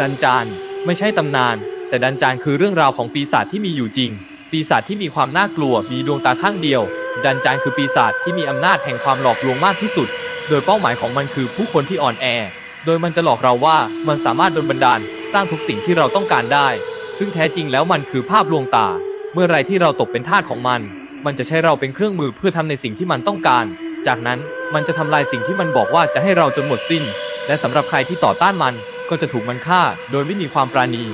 ดันจานไม่ใช่ตำนาน แต่ดันจานคือเรื่องราวของปีศาจที่มีอยู่จริง ปีศาจที่มีความน่ากลัว มีดวงตาข้างเดียว ดันจานคือปีศาจที่มีอำนาจแห่งความหลอกลวงมากที่สุด โดยเป้าหมายของมันคือผู้คนที่อ่อนแอ โดยมันจะหลอกเราว่ามันสามารถดลบันดาล สร้างทุกสิ่งที่เราต้องการได้ ซึ่งแท้จริงแล้วมันคือภาพลวงตา เมื่อไรที่เราตกเป็นทาสของมัน มันจะใช้เราเป็นเครื่องมือเพื่อทำในสิ่งที่มันต้องการ จากนั้นมันจะทำลายสิ่งที่มันบอกว่าจะให้เราจนหมดสิ้น และสำหรับใครที่ต่อต้านมัน ก็จะถูกมันฆ่าโดยไม่มีความปราณี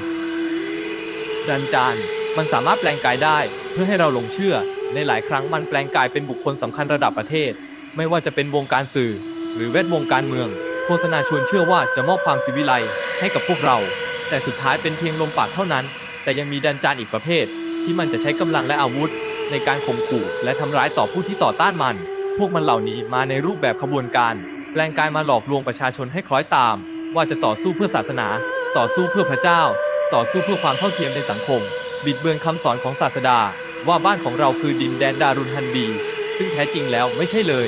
ดันจานมันสามารถแปลงกายได้เพื่อให้เราหลงเชื่อ ในหลายครั้งมันแปลงกายเป็นบุคคลสำคัญระดับประเทศ ไม่ว่าจะเป็นวงการสื่อ หรือแวดวงการเมือง โฆษณาชวนเชื่อว่าจะมอบความสิวิไลให้กับพวกเรา แต่สุดท้ายเป็นเพียงลมปากเท่านั้น แต่ยังมีดันจานอีกประเภท ที่มันจะใช้กำลังและอาวุธ ในการข่มขู่และทำร้ายต่อผู้ที่ต่อต้านมัน พวกมันเหล่านี้มาในรูปแบบขบวนการ แปลงกายมาหลอกลวงประชาชนให้คล้อยตาม ว่าจะต่อสู้เพื่อศาสนา ต่อสู้เพื่อพระเจ้า ต่อสู้เพื่อความเท่าเทียมในสังคม บิดเบือนคำสอนของศาสดา ว่าบ้านของเราคือดินแดนดารุนฮันบี ซึ่งแท้จริงแล้วไม่ใช่เลย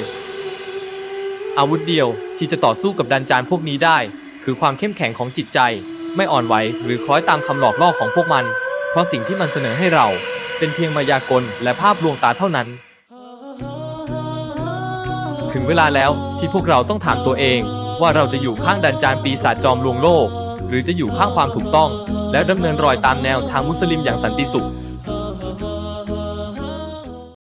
อาวุธเดียวที่จะต่อสู้กับดันจานพวกนี้ได้ คือความเข้มแข็งของจิตใจ ไม่อ่อนไหวหรือคล้อยตามคำหลอกล่อของพวกมัน เพราะสิ่งที่มันเสนอให้เรา เป็นเพียงมายากลและภาพลวงตาเท่านั้นถึงเวลาแล้วที่พวกเราต้องถามตัวเอง ว่าเราจะอยู่ข้างดันจานปีศาจจอมลวงโลก หรือจะอยู่ข้างความถูกต้อง และดำเนินรอยตามแนวทางมุสลิมอย่างสันติสุข